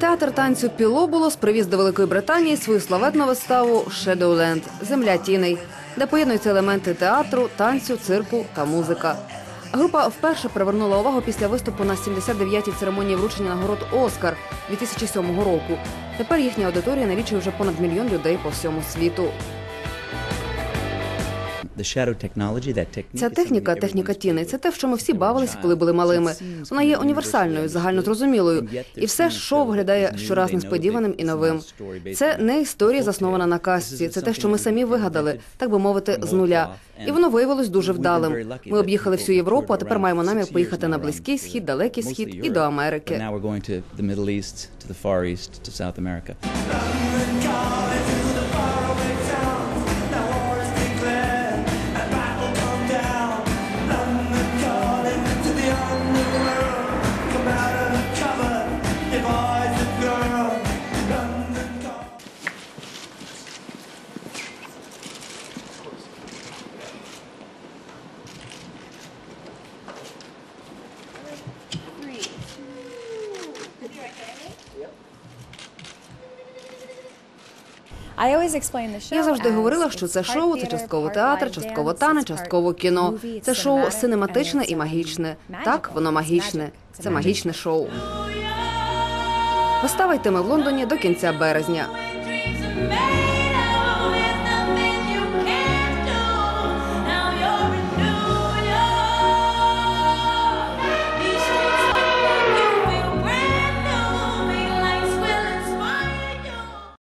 Театр танцю Пілобулос привіз до Великої Британії свою славетну виставу «Shadowland» – Земля тіней, де поєднуються елементи театру, танцю, цирку та музика. Група вперше привернула увагу після виступу на 79-й церемонії вручення нагород Оскар 2007 року. Тепер їхня аудиторія налічує вже понад мільйон людей по всьому світу. Ця техніка, техніка тіни, це те, в що ми всі бавилися, коли були малими. Вона є універсальною, загальнозрозумілою. І все шоу виглядає щораз несподіваним і новим. Це не історія, заснована на казці. Це те, що ми самі вигадали, так би мовити, з нуля. І воно виявилось дуже вдалим. Ми об'їхали всю Європу, а тепер маємо намір поїхати на близький схід, далекий схід і до Америки. Now we're going to the Middle East, to the Far East, to South America. Я завжди говорила, що це шоу, це частково театр, частково танець, частково кіно. Це шоу синематичне і магічне. Так, воно магічне. Це магічне шоу. Вистава йтиме в Лондоні до кінця березня.